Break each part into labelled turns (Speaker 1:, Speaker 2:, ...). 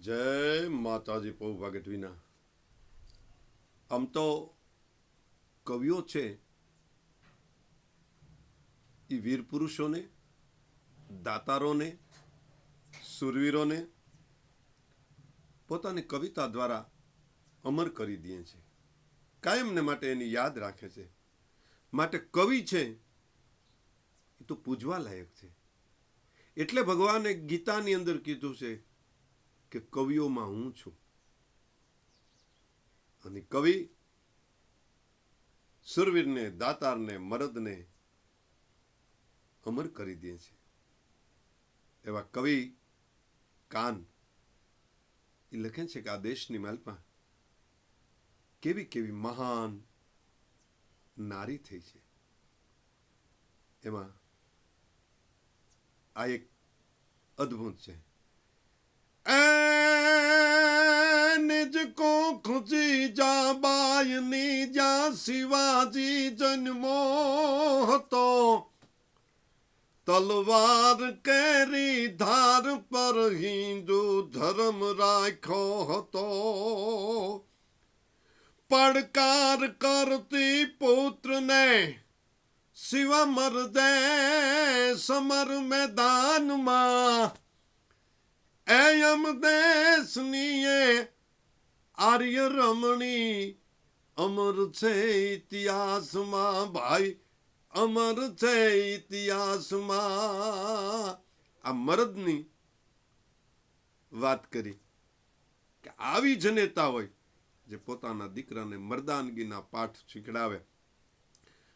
Speaker 1: જય માતાજી પૌ ભાગટવીના આમ તો કવિઓ છે એ વીર પુરુષોને, દાતારોને, સુરવીરોને પોતાની કવિતા દ્વારા અમર કરી દે છે. કાયમને માટે એની યાદ રાખે છે. માટે કવિ છે એ તો પૂજવા લાયક છે. એટલે ભગવાને ગીતાની અંદર કીધું છે કે કવિઓમાં હું છું. અને કવિ સુરવીરને, દાતારને, મરદને અમર કરી દે છે. એવા કવિ કાન એ લખે છે કે આ દેશની માલપા કેવી કેવી મહાન નારી થઈ છે. એમાં આ એક અદ્ભુત છે. કો ખુશી જા બાયની જા શિવાજી જન્મો હતો તલવાર કેરી ધાર પર હિન્દુ ધર્મ રાખો હતો પડકાર કરતી પુત્રને શિવ મરદે સમર મેદાનમાં એયમ દેશનીએ આર્ય રમણી, અમર છે ઇતિહાસમાં ભાઈ, અમર છે ઇતિહાસમાં. આ મરદની વાત કરી કે આવી જનેતા હોય જે પોતાના દીકરાને મરદાનગીના પાઠ શીખડાવે.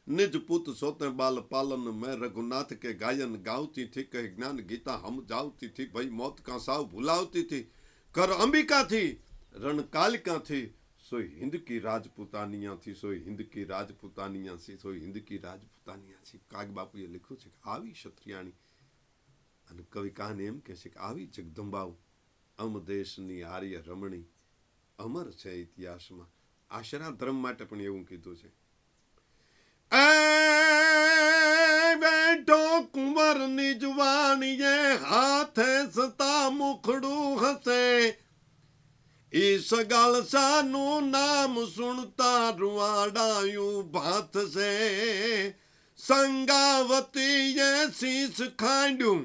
Speaker 1: નિજ પુત સોતે બાલ પાલન મેં રઘુનાથ કે ગાયન ગાવતી થી કહે જ્ઞાન ગીતા હમ જાવતી થી ભાઈ મોત કા સાવ ભૂલાવતી થી કર અંબિકાથી થી રણકાલિકાથી સોય હિન્દ કી રાજપૂતાનિયાથી સોય હિન્દ કી રાજપૂતાનિયાથી સોય હિન્દ કી રાજપૂતાનિયાથી કાગ બાપુએ લખ્યું છે કે આવી ક્ષત્રિયાણી અને કવિ કાને એમ કહે છે કે આવી જગદંબાઓ અમ દેશની આર્ય રમણી અમર છે ઇતિહાસમાં. આશરા ધર્મ માટે પણ એવું કીધું છે. બેઠો કુંવરની ની જુવાનીએ હાથે ઈ સગાળ સાનું નામ સુણતા રૂવાડાયું છે સંગાવતીએ શીશ ખાંડ્યું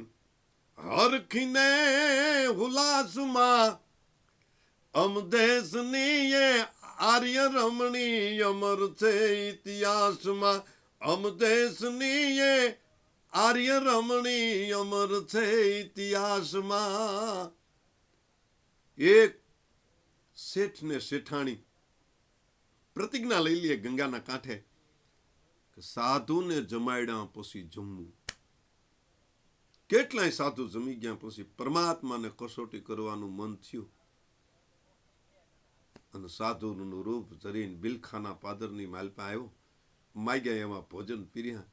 Speaker 1: હરખીને હુલાસમાં અમદેશની એ આર્ય રમણી અમર છે ઇતિહાસમાં અમદેશની એ આર્ય રમણી અમર છે ઇતિહાસમાં એક શેઠ ને શેઠાણી પ્રતિજ્ઞા લઈ લઈએ ગંગાના કાંઠે સાધુને જમાડ્યા પછી જમવું. કેટલાય સાધુ જમી ગયા પછી પરમાત્માને કસોટી કરવાનું મન થયું. અને સાધુનું રૂપ ધરીને બિલખાના પાદરની માલપા આવ્યો. માગ્યા એમાં ભોજન પીર્યા.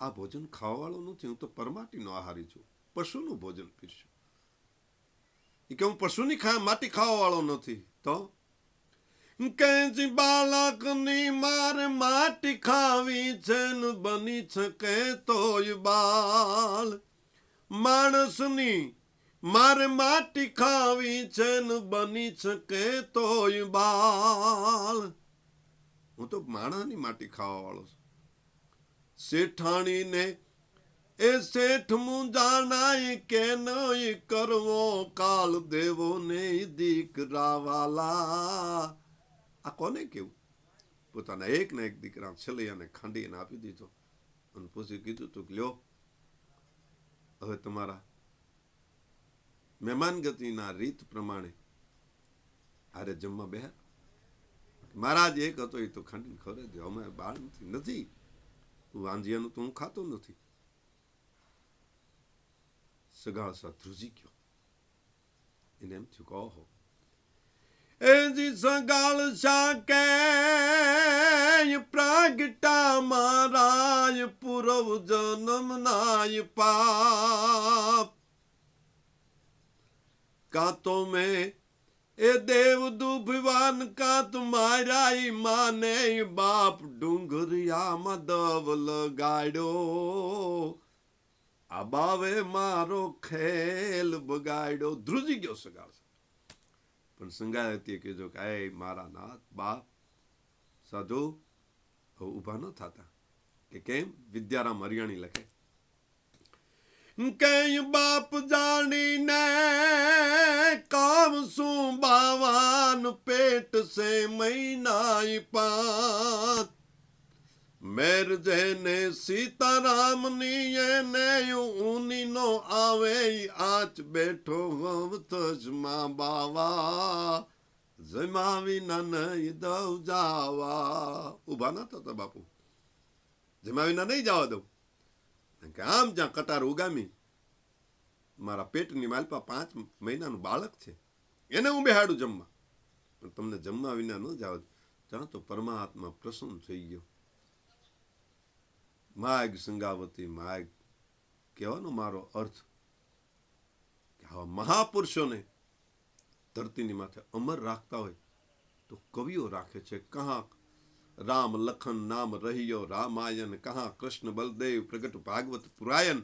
Speaker 1: આ ભોજન ખાવાવાળો નથી, હું તો પરમાટીનો આહારી છું. પશુનું ભોજન પીરશું. કે હું પશુની ખા, માટી ખાવાવાળો નથી, તો? કેજી બાળકની માર માટી ખાવી છે બની કે તોય બાલ માણસની માર માટી ખાવી છે બની શકે તોય બાલ હું તો માણાની માટી ખાવા વાળો છું. શેઠાણીને એ શેઠ મુંજાણાય કે નહીં કરવો, કાલ દેવો ને દીકરા વાલા આ કોને કેવું પોતાના એક ને એક દીકરા છેલ્લે ખાંડીને આપી દીધો. અને પૂછી કીધું તું લ્યો, હવે તમારા મહેમાનગતિના રીત પ્રમાણે આરે જમવા બે મહારાજ એક હતો, એ તો ખાંડીને ખરે દે અમે બાળ નથી. નથી વાંજિયાનું તો હું ખાતો નથી. સગાળ સા ધ્રુજી ગયો એને એમ થયું કે ઓહો એજી સગાળ શાકે પ્રાગટા મારાય પૂરવ જન્મ નાય પાપ કા તો મેં એ દેવ દુભવાન કા તુમારા માને બાપ ડુંગરિયામાં દવ લગાડ્યો આ બાવે મારો ખેલ બગાડ્યો. ધ્રુજી ગયો સગાળ પણ સંગાયતીએ કીધું કે, એ મારા નાથ, બાપ, સાધુ ઊભા ન થતા. કે કેમ? વિદ્યારામ હરિયાણી લખે. કઈ બાપ જાણી ને કામ શું બાવાન પેટ સે મહિના પાંચ મેર જેને સીતારામની એને ઊની નો આવે આચ બેઠો હવ મા બાવા. જમાવી ના નહીં દઉં જાવા. ઊભા ના થતા બાપુ. જમાવી ના નહીં જવા દઉં. કે આમ જ્યાં કટાર ઉગામી, મારા પેટની માલપા પાંચ મહિનાનું બાળક છે. એને હું બેહાડું જમવા. પણ તમને જમવા વિના ન જાવ ત્યાં તો પરમાત્મા પ્રસન્ન થઈ ગયો. માગ સંગાવતી માગ કહેવાનો મારો અર્થ કે આવા મહાપુરુષોને ધરતીની માથે અમર રાખતા હોય તો કવિઓ રાખે છે કહા રામ લખન નામ રહિયો રામાયણ કહા કૃષ્ણ બલદેવ પ્રગટ ભાગવત પુરાયણ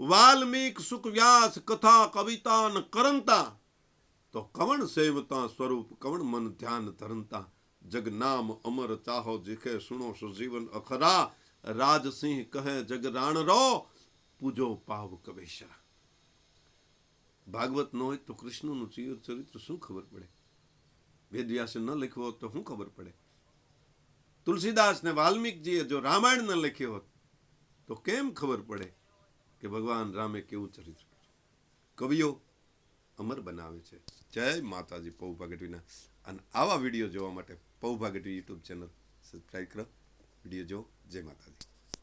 Speaker 1: વાલ્મીક સુખ વ્યાસ કથા કવિતા ન કરંતા તો કવણ સેવતા સ્વરૂપ કવણ મન ધ્યાન ધરંતા જગ નામ અમર ચાહો જીખે સુણો સુજીવન અખરા રાજસિંહ કહે જગરાણ રો પૂજો પાવ કવેશરા ભાગવત ન હોય તો કૃષ્ણનું ચરિત્ર શું ખબર પડે વેદવ્યાસે ન લખ્યો હોત તો શું ખબર પડે તુલસીદાસ ને વાલ્મીકજીએ જો રામાયણ ન લખ્યો હોત, તો કેમ ખબર પડે કે ભગવાન રામે કેવું ચરિત્ર કવિઓ અમર બનાવે છે. જય માતાજી, પૌ ભાગટવીના અને આવા વીડિયો જોવા માટે પૌ ભાગટવી યુટ્યુબ ચેનલ સબસ્ક્રાઈબ કરો. વીડિયો જો જય માતાજી.